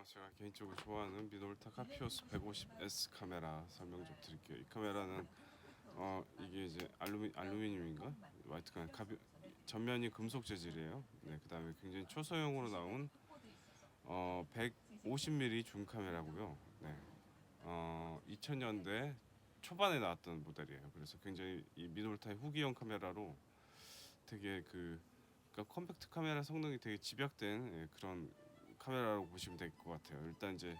어, 제가 개인적으로 좋아하는 미놀타 카피오스 150S 카메라 설명 좀 드릴게요. 이 카메라는 어 이게 이제 알루미 알루미늄인가 화이트가 카비 전면이 금속 재질이에요. 네, 그다음에 굉장히 초소형으로 나온 어 150mm 줌 카메라고요. 네, 어 2000년대 초반에 나왔던 모델이에요. 그래서 굉장히 이 미놀타의 후기형 카메라로 되게 그 그러니까 컴팩트 카메라 성능이 되게 집약된 예, 그런 카메라라고 보시면 될 것 같아요. 일단 이제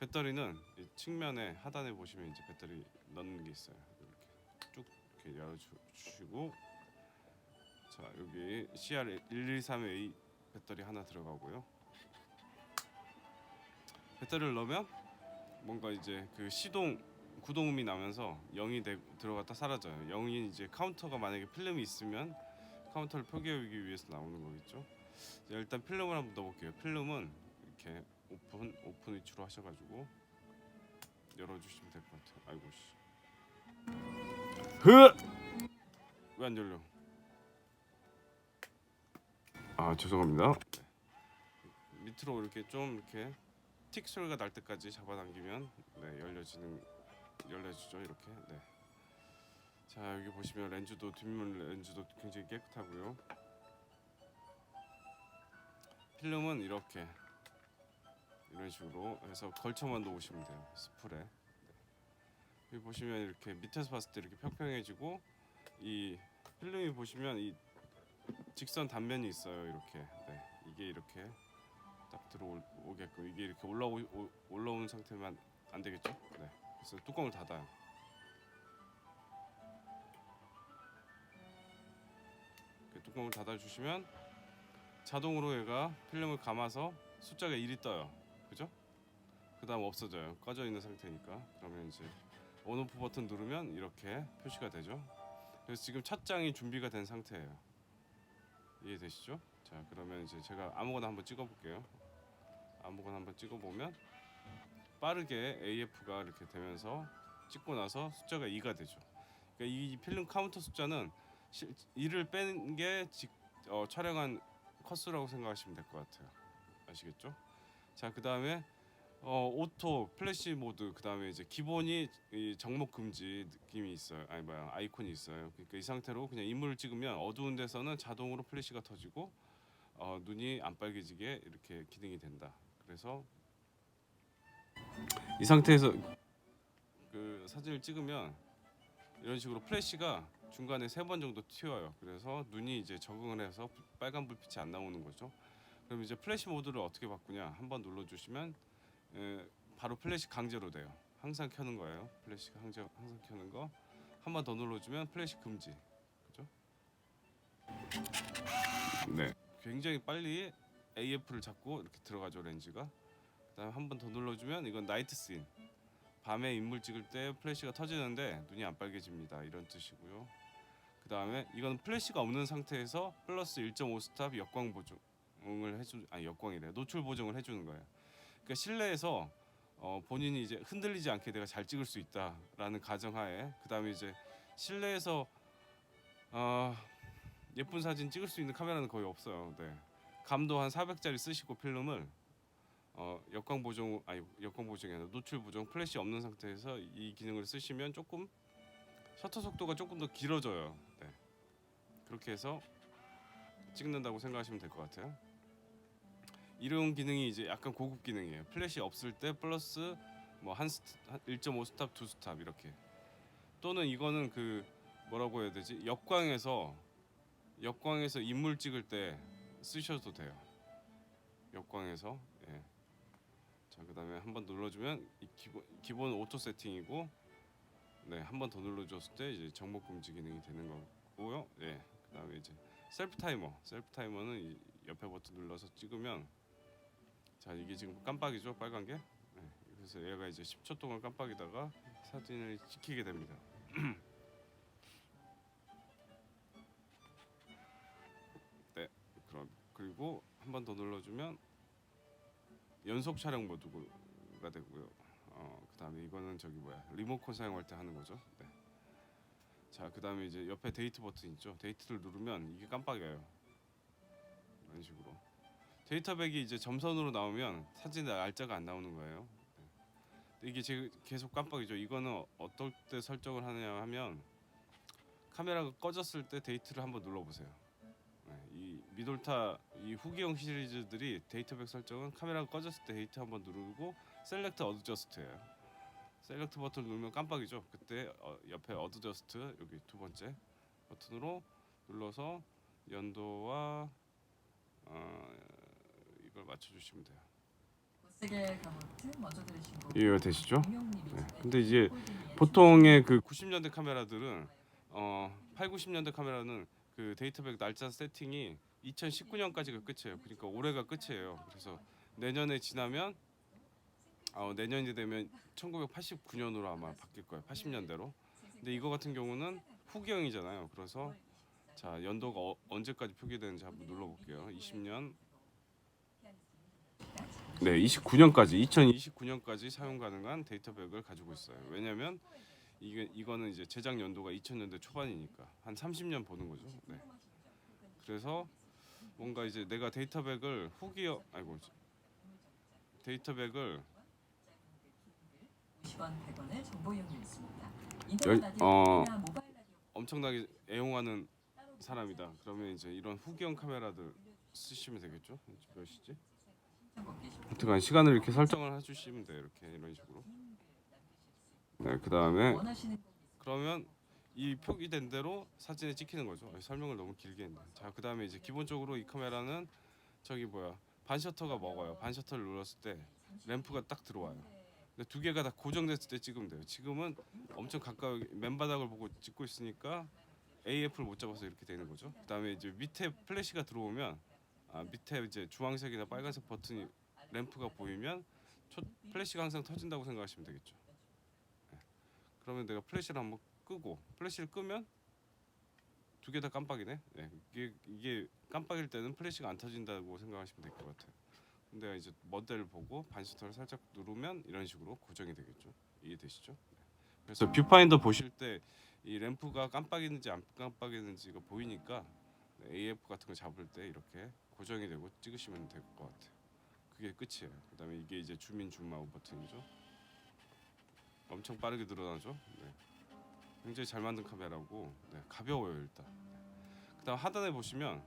배터리는 이 측면에 하단에 보시면 이제 배터리 넣는 게 있어요. 이렇게 쭉 이렇게 열어주시고 자 여기 CR123A 배터리 하나 들어가고요. 배터리를 넣으면 뭔가 이제 그 시동 구동음이 나면서 0이 되, 들어갔다 사라져요. 0이 이제 카운터가 만약에 필름이 있으면 카운터를 표기하기 위해서 나오는 거겠죠. 자, 일단 필름을 한번 넣어볼게요. 필름은 이렇게 오픈 오픈 위치로 하셔가지고 열어주시면 될 것 같아요. 아이고 씨. 흐! 왜 안 열려? 아 죄송합니다. 네. 밑으로 이렇게 좀 이렇게 틱 소리가 날 때까지 잡아당기면 네 열려지는 열려지죠 이렇게. 네. 자 여기 보시면 렌즈도 뒷면 렌즈도 굉장히 깨끗하고요. 필름은 이렇게 이런 식으로 해서 걸쳐만 놓으시면 돼요 네. 여기 보시면 이렇게 밑에서 봤을 때 이렇게 평평해지고 이 필름이 보시면 이 직선 단면이 있어요 이렇게 네. 이게 이렇게 딱 들어오게끔 이게 이렇게 올라오 오- 올라오는 상태만 안 되겠죠 네. 그래서 뚜껑을 닫아요 뚜껑을 닫아 주시면 자동으로 얘가 필름을 감아서 숫자가 1이 떠요. 그죠? 그 다음 없어져요. 꺼져 있는 상태니까. 그러면 이제 온오프 버튼 누르면 이렇게 표시가 되죠. 그래서 지금 첫 장이 준비가 된 상태예요. 이해되시죠? 자, 그러면 이제 제가 아무거나 한번 찍어 볼게요. 아무거나 한번 찍어 보면 빠르게 AF가 이렇게 되면서 찍고 나서 숫자가 2가 되죠. 그러니까 이 필름 카운터 숫자는 실, 1을 빼는 게 직, 어, 촬영한 컷수라고 생각하시면 될 것 같아요. 아시겠죠? 자, 그 다음에 어, 오토, 플래시 모드, 그 다음에 이제 기본이 이 정목 금지 느낌이 있어요. 아니 뭐야 아이콘이 있어요. 그러니까 이 상태로 그냥 인물을 찍으면 어두운 데서는 자동으로 플래시가 터지고 어, 눈이 안 빨개지게 이렇게 기능이 된다. 그래서 이 상태에서 그 사진을 찍으면 이런 식으로 플래시가 중간에 세 번 정도 튀어요. 그래서 눈이 이제 적응을 해서 빨간 불빛이 안 나오는 거죠. 그럼 이제 플래시 모드를 어떻게 바꾸냐? 한번 눌러주시면 에, 바로 플래시 강제로 돼요. 항상 켜는 거예요. 플래시 강제 항상 켜는 거. 한 번 더 눌러주면 플래시 금지. 그죠? 네. 굉장히 빨리 AF를 잡고 이렇게 들어가죠 렌즈가. 그다음 한번 더 눌러주면 이건 나이트 씬. 밤에 인물 찍을 때 플래시가 터지는데 눈이 안 빨개집니다. 이런 뜻이고요. 그 다음에 이건 플래시가 없는 상태에서 플러스 1.5 스탑 역광 보 정을 해주 아니 역광이래 노출 보정을 해주는 거예요. 그러니까 실내에서 어, 본인이 이제 흔들리지 않게 내가 잘 찍을 수 있다라는 가정하에 그 다음에 이제 실내에서 어, 예쁜 사진 찍을 수 있는 카메라는 거의 없어요. 네. 감도 한 400짜리 쓰시고 필름을 어, 역광 보정 아니 역광 보정이 아니라 노출 보정 플래시 없는 상태에서 이 기능을 쓰시면 조금 셔터 속도가 조금 더 길어져요. 네. 그렇게 해서 찍는다고 생각하시면 될 것 같아요. 이런 기능이 이제 약간 고급 기능이에요. 플래시 없을 때 플러스 뭐 한 1.5 스탑, 2 스탑 이렇게. 또는 이거는 그 뭐라고 해야 되지? 역광에서 역광에서 인물 찍을 때 쓰셔도 돼요. 역광에서 예. 자 그다음에 한 번 눌러 주면 이 기본 기본 오토 세팅이고 네 한 번 더 눌러 줬을 때 이제 정목 금지 기능이 되는 거고요. 예 그다음에 이제 셀프 타이머 셀프 타이머는 이 옆에 버튼 눌러서 찍으면 자 이게 지금 깜빡이죠 빨간 게 네, 그래서 얘가 이제 10초 동안 깜빡이다가 사진을 찍히게 됩니다. 네 그럼 그리고 한 번 더 눌러주면 연속 촬영 모드가 되고요. 어, 그 다음에 이거는 저기 뭐야 리모컨 사용할 때 하는 거죠. 네. 자 그 다음에 이제 옆에 데이트 버튼 있죠. 데이트를 누르면 이게 깜빡여요. 이런 식으로. 데이터백이 이제 점선으로 나오면 사진의 날짜가 안 나오는 거예요. 네. 이게 제 계속 깜빡이죠. 이거는 어떨 때 설정을 하느냐 하면 카메라가 꺼졌을 때 데이트를 한번 눌러보세요. 네, 이 미돌타 이 후기형 시리즈들이 데이터백 설정은 카메라가 꺼졌을 때 데이트 한번 누르고 셀렉트 어드저스트예요. 셀렉트 버튼 누르면 깜빡이죠. 그때 어, 옆에 어드저스트 여기 두 번째 버튼으로 눌러서 연도와 어, 이걸 맞춰주시면 돼요. 보스겔 가모트 먼저 들으신 곡 이해가 되시죠? 공룡님이 네. 근데 이제 보통의 그 90년대 카메라들은 어 8, 90년대 카메라는 그 데이터백 날짜 세팅이 2019년까지가 끝이에요. 그러니까 올해가 끝이에요. 그래서 내년에 지나면 어, 내년이 되면 1989년으로 아마 바뀔 거예요. 80년대로. 근데 이거 같은 경우는 후기형이잖아요. 그래서 자 연도가 어, 언제까지 표기되는지 한번 눌러볼게요. 20년 네, 29년까지 2029년까지 사용 가능한 데이터백을 가지고 있어요. 왜냐하면 이게 이거는 이제 제작 연도가 2000년대 초반이니까 한 30년 보는 거죠. 네. 그래서 뭔가 이제 내가 데이터백을 후기어 아이고 데이터백을 50원 100원의 정보 이용료 있습니다. 열- 인터넷 라디오 어, 엄청나게 애용하는 사람이다. 그러면 이제 이런 후기형 카메라들 쓰시면 되겠죠. 몇 시지? 하여튼간 시간을 이렇게 설정을 해주시면 돼요. 이렇게 이런 식으로. 네, 그 다음에 그러면 이 표기된 대로 사진에 찍히는 거죠. 설명을 너무 길게 했네. 자, 그 다음에 이제 기본적으로 이 카메라는 저기 뭐야 반 셔터가 먹어요. 반 셔터를 눌렀을 때 램프가 딱 들어와요. 근데 두 개가 다 고정됐을 때 찍으면 돼요. 지금은 엄청 가까이 맨바닥을 보고 찍고 있으니까 AF를 못 잡아서 이렇게 되는 거죠. 그다음에 이제 밑에 플래시가 들어오면 아, 밑에 이제 주황색이나 빨간색 버튼이 램프가 보이면 초, 플래시가 항상 터진다고 생각하시면 되겠죠. 네. 그러면 내가 플래시를 한번 끄고 플래시를 끄면 두 개 다 깜빡이네. 네. 이게 이게 깜빡일 때는 플래시가 안 터진다고 생각하시면 될 것 같아요. 근데 이제 모델을 보고 반시터를 살짝 누르면 이런 식으로 고정이 되겠죠. 이해되시죠? 네. 그래서 뷰파인더 보실 때 이 램프가 깜빡이는지 안 깜빡이는지 가 보이니까 네, AF 같은 거 잡을 때 이렇게 고정이 되고 찍으시면 될 것 같아요. 그게 끝이에요. 그다음에 이게 이제 주민 줌아웃 버튼이죠. 엄청 빠르게 늘어나죠. 네. 굉장히 잘 만든 카메라고 네, 가벼워요 일단. 네. 그다음 하단에 보시면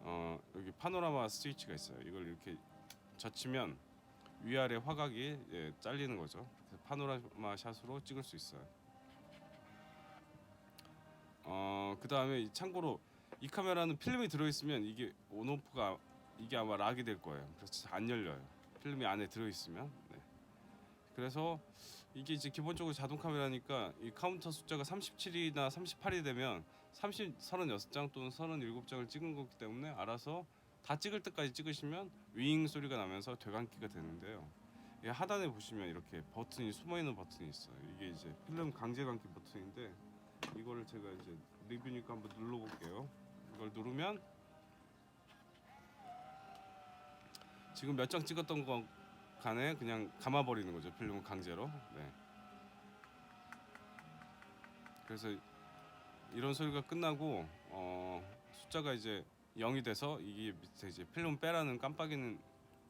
어, 여기 파노라마 스위치가 있어요. 이걸 이렇게 젖히면 위아래 화각이 예, 잘리는 거죠. 파노라마 샷으로 찍을 수 있어요. 어, 그 다음에 참고로 이 카메라는 필름이 들어 있으면 이게 온오프가 이게 아마 락이 될 거예요. 그래서 안 열려요. 필름이 안에 들어 있으면. 네. 그래서 이게 이제 기본적으로 자동 카메라니까 이 카운터 숫자가 37이나 38이 되면 30 36장 또는 37장을 찍은 거기 때문에 알아서 다 찍을 때까지 찍으시면 윙 소리가 나면서 되감기가 되는데요. 이 하단에 보시면 이렇게 버튼이 숨어 있는 버튼이 있어요. 이게 이제 필름 강제 감기 버튼인데 이거를 제가 이제 리뷰니까 한번 눌러 볼게요. 이걸 누르면 지금 몇 장 찍었던 거 간에 그냥 감아 버리는 거죠. 필름 강제로. 네. 그래서 이런 소리가 끝나고 어, 숫자가 이제 0이 돼서 이게 밑에 이제 필름 빼라는 깜빡이는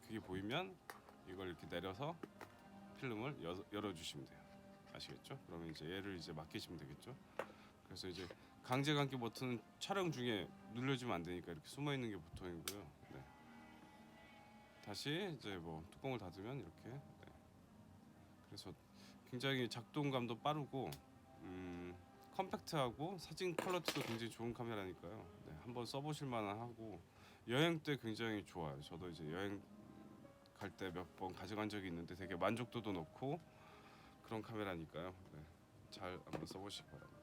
그게 보이면 이걸 이렇게 내려서 필름을 여, 열어주시면 돼요. 아시겠죠? 그러면 이제 얘를 이제 맡기시면 되겠죠. 그래서 이제 강제 감기 버튼 촬영 중에 눌러주면 안 되니까 이렇게 숨어 있는 게 보통이고요. 네. 다시 이제 뭐 뚜껑을 닫으면 이렇게. 네. 그래서 굉장히 작동감도 빠르고 음, 컴팩트하고 사진 퀄리티도 굉장히 좋은 카메라니까요. 네, 한번 써보실 만하고 여행 때 굉장히 좋아요. 저도 이제 여행 갈 때 몇 번 가져간 적이 있는데 되게 만족도도 높고 그런 카메라니까요. 네, 잘 한번 써보시기 바랍니다.